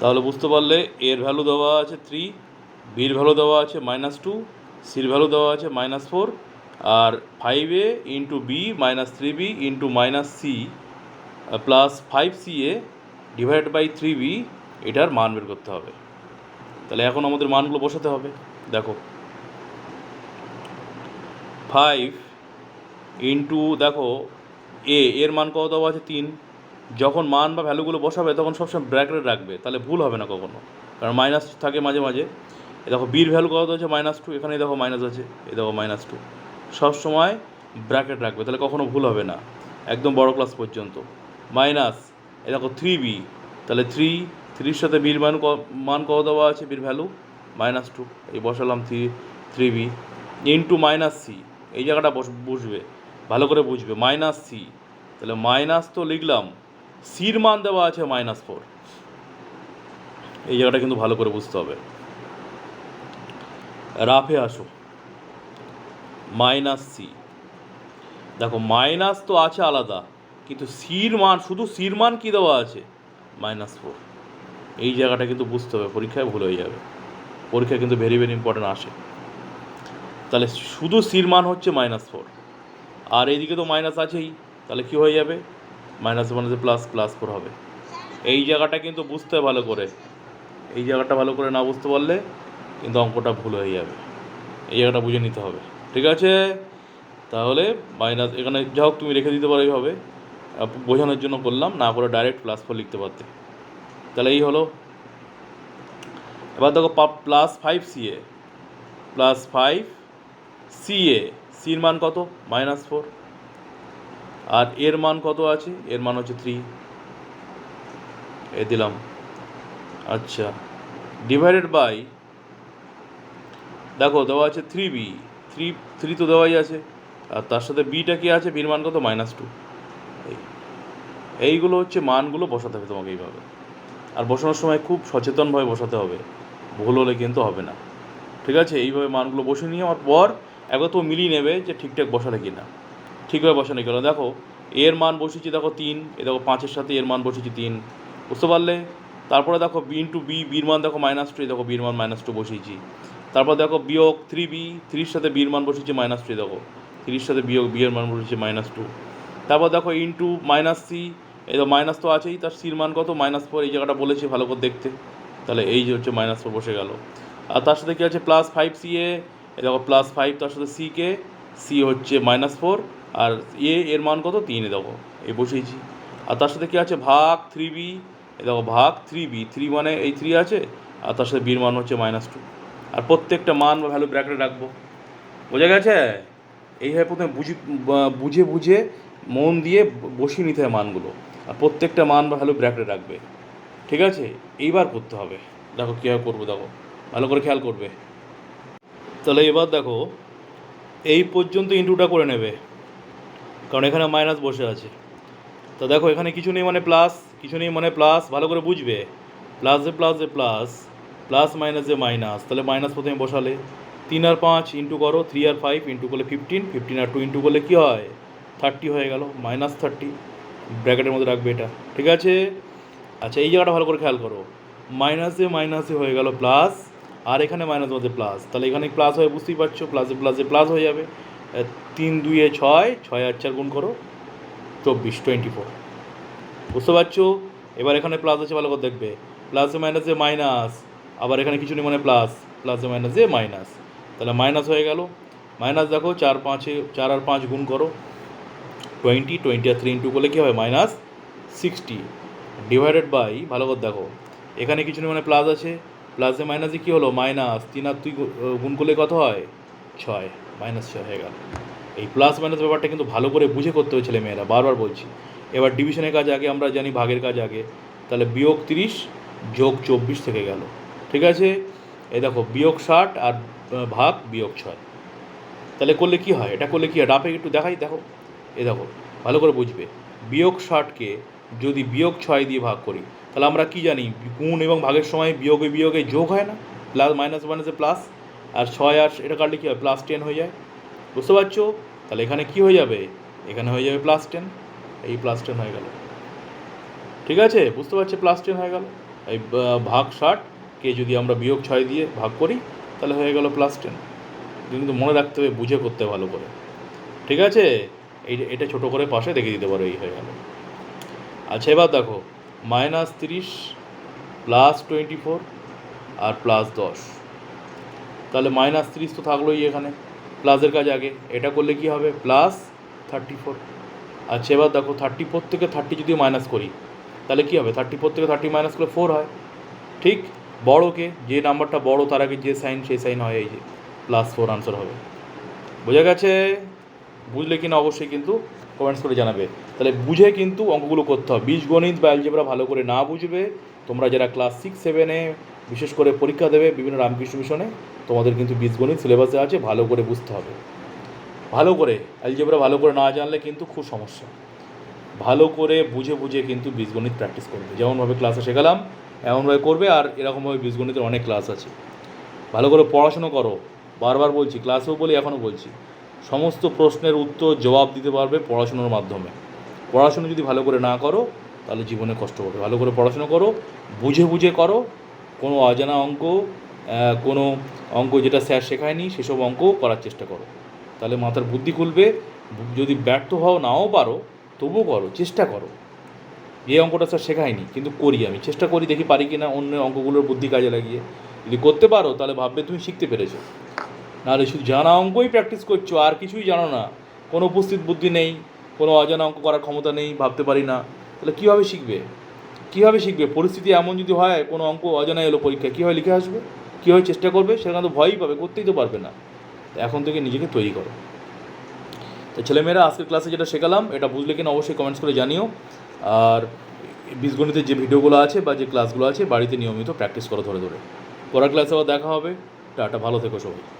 তাহলে বুঝতে পারলে এর ভ্যালু দেওয়া আছে থ্রি বির ভ্যালু দেওয়া আছে মাইনাস টু সির ভ্যালু দেওয়া আছে minus four R five A into B minus three B into minus C plus five C A divide by three B এটার মান বের করতে হবে। তাহলে এখন আমাদের মানগুলো বসাতে হবে। দেখো। ফাইভ ইন্টু দেখো এ এর মান কত দেওয়া আছে? তিন। যখন মান বা ভ্যালুগুলো বসাবে, তখন সবসময় ব্র্যাকেটে রাখবে। তাহলে ভুল হবে না কখনো। কারণ মাইনাস থাকে মাঝে মাঝে। এ দেখো বির ভ্যালু কত আছে মাইনাস টু এখানে দেখো মাইনাস আছে। এ দেখো মাইনাস টু সবসময় ব্র্যাকেট রাখবে। তাহলে কখনো ভুল হবে না। একদম বড় ক্লাস পর্যন্ত। মাইনাস এ দেখো থ্রি বি তাহলে থ্রি থ্রির সাথে বির মান মান কত দেওয়া আছে? বির ভ্যালু মাইনাস টু এই বসালাম three three B into minus C এই জায়গাটা বস বুঝবে ভালো করে বুঝবে। মাইনাস সি তাহলে মাইনাস তো লিখলাম। সির মান দেওয়া আছে মাইনাস ফোর এই জায়গাটা কিন্তু ভালো করে বুঝতে হবে। রাফে আসো। মাইনাস সি দেখো মাইনাস তো আছে আলাদা, কিন্তু সির মান শুধু সির মান কী দেওয়া আছে? মাইনাস ফোর এই জায়গাটা কিন্তু বুঝতে হবে, পরীক্ষায় ভুল হয়ে যাবে। পরীক্ষায় কিন্তু ভেরি ভেরি ইম্পর্টেন্ট আসে। তাহলে শুধু সির মান হচ্ছে মাইনাস ফোর আর এইদিকে তো মাইনাস আছেই, তাহলে কি হয়ে যাবে? মাইনাস মাইনাসে প্লাস প্লাস ফোর হবে। এই জায়গাটা কিন্তু বুঝতে হবে ভালো করে, এই জায়গাটা ভালো করে না বুঝতে পারলে কিন্তু অঙ্কটা ভুল হয়ে যাবে। এই জায়গাটা বুঝে নিতে হবে, ঠিক আছে? তাহলে মাইনাস, এখানে যা হোক তুমি রেখে দিতে পারো এইভাবে। বোঝানোর জন্য করলাম না করে ডাইরেক্ট প্লাস ফোর লিখতে পারতে। তাহলে এই হলো। এবার দেখো plus five C A. Plus five C A সির মান কত? Minus four. আর এর মান কত আছে? এর মান হচ্ছে থ্রি এ দিলাম। আচ্ছা। ডিভাইডেড বাই দেখো দেওয়া আছে থ্রি বি থ্রি থ্রি তো দেওয়াই আছে। আর তার সাথে বিটা কি আছে? বির মান কত? মাইনাস টু এইগুলো হচ্ছে মানগুলো বসাতে হবে তোমাকে এইভাবে। আর বসানোর সময় খুব সচেতনভাবে বসাতে হবে। ভুল হলে কিন্তু হবে না। ঠিক আছে? এইভাবে মানগুলো বসে নিয়ে আমার পর একবার তো মিলিয়ে নেবে যে ঠিকঠাক বসালে কি না ঠিকভাবে বসানো গেল দেখো, এর মান বসেছি দেখো তিন, এ দেখো পাঁচের সাথে এর মান বসেছি তিন। বুঝতে পারলে? তারপরে দেখো বি ইন্টু বি বির মান দেখো মাইনাস টু দেখো বির মান মাইনাস টু বসিয়েছি তারপর দেখো বিয়োগ থ্রি বি থ্রির সাথে বির মান বসেছি মাইনাস টু দেখো। থ্রির সাথে বিয়োগ বিয়ের মান বসেছি মাইনাস টু তারপর দেখো ইন্টু মাইনাস সি এই তো মাইনাস তো আছেই, তার সির মান কত? মাইনাস ফোর এই জায়গাটা বলেছি ভালো করে দেখতে। তাহলে এই যে হচ্ছে মাইনাস ফোর বসে গেল। আর তার সাথে কী আছে? প্লাস ফাইভ সি এ দেখো প্লাস ফাইভ তার সাথে সি কে সি হচ্ছে মাইনাস ফোর আর এ, এর মান কত? তিন এ দেখো এই বসিয়েছি আর তার সাথে কী আছে? ভাগ থ্রি বি এ দেখো, ভাগ থ্রি বি থ্রি মানে এই থ্রি আছে, আর তার সাথে বির মান হচ্ছে মাইনাস টু আর প্রত্যেকটা মান বা ভ্যালু ব্র্যাকেটে রাখব। বোঝা গেছে? এইভাবে প্রথমে বুঝি বুঝে বুঝে মন দিয়ে বসিয়ে নিতে হয় মানগুলো। আর প্রত্যেকটা মান বা ভ্যালু ব্র্যাকেটে রাখবে। ঠিক আছে? এইবার করতে হবে। দেখো কীভাবে করব, দেখো। ভালো করে খেয়াল করবে। তাহলে এবার দেখো, এই পর্যন্ত ইন্টুটা করে নেবে। কারণ এখানে মাইনাস বসে আছে। তো দেখো, এখানে কিছু নেই মানে প্লাস কিছু নেই মানে প্লাস ভালো করে বুঝবে। Plus A plus A plus plus minus minus তাহলে মাইনাস প্রথমে বসালে। তিন আর পাঁচ ইন্টু করো থ্রি আর ফাইভ ইন্টু করলে ফিফটিন ফিফটিন আর টু ইন্টু করলে কী হয়? থার্টি হয়ে গেল মাইনাস থার্টি ব্র্যাকেটের মধ্যে রাখবে এটা, ঠিক আছে? আচ্ছা এই জায়গাটা ভালো করে খেয়াল করো। মাইনাসে মাইনাসে হয়ে গেল প্লাস আর এখানে মাইনাস মধ্যে প্লাস তাহলে এখানে প্লাস হয়ে বুঝতেই পারছ প্লাসে প্লাসে প্লাস হয়ে যাবে। তিন দুইয়ে ছয় ছয় আর চার গুণ করো, চব্বিশ টোয়েন্টি ফোর বুঝতে পারছ? এবার এখানে প্লাস আছে, ভালো করে দেখবে। প্লাসে মাইনাসে মাইনাস আবার এখানে কিছু নেই মানে প্লাস প্লাসে মাইনাসে মাইনাস তাহলে মাইনাস হয়ে গেল। মাইনাস দেখো, চার, পাঁচে চার আর পাঁচ গুণ করো। টোয়েন্টি টোয়েন্টি আর থ্রি ইন্টু করলে কী হবে? মাইনাস সিক্সটি ডিভাইডেড বাই ভালো করে দেখো। এখানে কিছু নেই মানে প্লাস আছে। প্লাসে মাইনাসে কী হলো? মাইনাস তিন আর তুই গুণ করলে কত হয়? ছয় মাইনাস ছয় হয়ে গেল। এই প্লাস মাইনাস ব্যাপারটা কিন্তু ভালো করে বুঝে করতে হবে ছেলে মেয়েরা বারবার বলছি। এবার ডিভিশনের কাজ আগে, আমরা জানি ভাগের কাজ আগে। তাহলে বিয়োগ তিরিশ যোগ চব্বিশ থেকে গেল। ঠিক আছে? এই দেখো, বিয়োগ ষাট আর ভাগ বিয়োগ ছয়। তাহলে করলে কি হয়? এটা করলে কি হয়? ডাপে একটু দেখাই, দেখো। এ দেখো, ভালো করে বুঝবে। বিয়োগ ষাটকে যদি বিয়োগ ছয় দিয়ে ভাগ করি, তাহলে আমরা কি জানি? গুণ এবং ভাগের সময় বিয়োগে বিয়োগে যোগ হয় না? প্লাস মাইনাস মাইনাসে প্লাস আর ছয় আর এটা কাটলে কী হয়? প্লাস টেন হয়ে যায়। বুঝতে পারছ? তাহলে এখানে কি হয়ে যাবে? এখানে হয়ে যাবে প্লাস টেন এই প্লাস টেন হয়ে গেল। ঠিক আছে? বুঝতে পারছি? প্লাস টেন হয়ে গেল। এই ভাগ ষাট। কে যদি আমরা বিয়োগ ছয় দিয়ে ভাগ করি, তাহলে হয়ে গেল প্লাস টেন কিন্তু মনে রাখতে হবে, বুঝে করতে ভালো করে। ঠিক আছে? এই, এটা ছোটো করে পাশে দেখে দিতে পারো, এই হয়ে গেল। আচ্ছা এবার দেখো। মাইনাস তিরিশ প্লাস টোয়েন্টি ফোর আর প্লাস দশ। তাহলে মাইনাস তিরিশ তো থাকলোই এখানে। প্লাসের কাজ আগে। এটা করলে কি হবে? প্লাস থার্টি ফোর আচ্ছা এবার দেখো থার্টি ফোর থেকে থার্টি যদি মাইনাস করি, তাহলে কি হবে? থার্টি ফোর থেকে থার্টি মাইনাস করলে ফোর হয়। ঠিক? বড়োকে, যে নাম্বারটা বড়, তার আগে যে সাইন সেই সাইন হয়, এই যে প্লাস ফোর আনসার হবে। বোঝা গেছে? বুঝলে কিনা অবশ্যই কিন্তু কমেন্টস করে জানাবে। তাহলে বুঝে কিন্তু অঙ্কগুলো করতে হবে। বীজগণিত বা অ্যালজেব্রা ভালো করে না বুঝবে, তোমরা যারা ক্লাস সিক্স সেভেনে বিশেষ করে পরীক্ষা দেবে বিভিন্ন রামকৃষ্ণ মিশনে। তোমাদের কিন্তু বীজগণিত সিলেবাসে আছে, ভালো করে বুঝতে হবে। ভালো করে অ্যালজেব্রা ভালো করে না জানলে কিন্তু খুব সমস্যা। ভালো করে বুঝে বুঝে কিন্তু বীজগণিত প্র্যাকটিস করবে। যেমনভাবে ক্লাসে শেখালাম, এমনভাবে করবে আর এরকমভাবে বীজগণিতের অনেক ক্লাস আছে। ভালো করে পড়াশুনো করো। বারবার বলছি ক্লাসেও বলি, এখনও বলছি। সমস্ত প্রশ্নের উত্তর, জবাব দিতে পারবে পড়াশুনোর মাধ্যমে। পড়াশুনো যদি ভালো করে না করো, তাহলে জীবনে কষ্ট হবে ভালো করে পড়াশুনো করো, বুঝে বুঝে করো কোনো অজানা অঙ্ক কোনো অঙ্ক যেটা স্যার শেখায়নি, সেসব অঙ্ক করার চেষ্টা করো। তাহলে মাথার বুদ্ধি খুলবে, যদি ব্যর্থ হও নাও পারো তবু করো, চেষ্টা করো। এই অঙ্কটা স্যার শেখায়নি, কিন্তু করি আমি। চেষ্টা করি দেখি পারি কি না অন্য অঙ্কগুলোর বুদ্ধি কাজে লাগিয়ে। যদি করতে পারো, তাহলে ভাববে তুমি শিখতে পেরেছ। নাহলে শুধু জানা অঙ্কই প্র্যাকটিস করছ, আর কিছুই জানো না। কোনো উপস্থিত বুদ্ধি নেই, কোনো অজানা অঙ্ক করার ক্ষমতা নেই, ভাবতে পারি না। তাহলে কীভাবে শিখবে? কীভাবে শিখবে? পরিস্থিতি এমন যদি হয়, কোনো অঙ্ক অজানা এলো পরীক্ষায়, কীভাবে লিখে আসবে? কীভাবে চেষ্টা করবে? সেখানে তো ভয়ই পাবে, করতেই তো পারবে না। এখন থেকে নিজেকে তৈরি করো। তো ছেলেমেয়েরা, আজকের ক্লাসে যেটা শেখালাম, এটা বুঝলে কিনা অবশ্যই কমেন্টস করে জানিও। আর বীজগণিতের যে ভিডিওগুলো আছে বা যে ক্লাসগুলো আছে, বাড়িতে নিয়মিত প্র্যাকটিস করো ধরে ধরে। পরের ক্লাসে আবার দেখা হবে। টাটা, ভালো থেকো সবাই।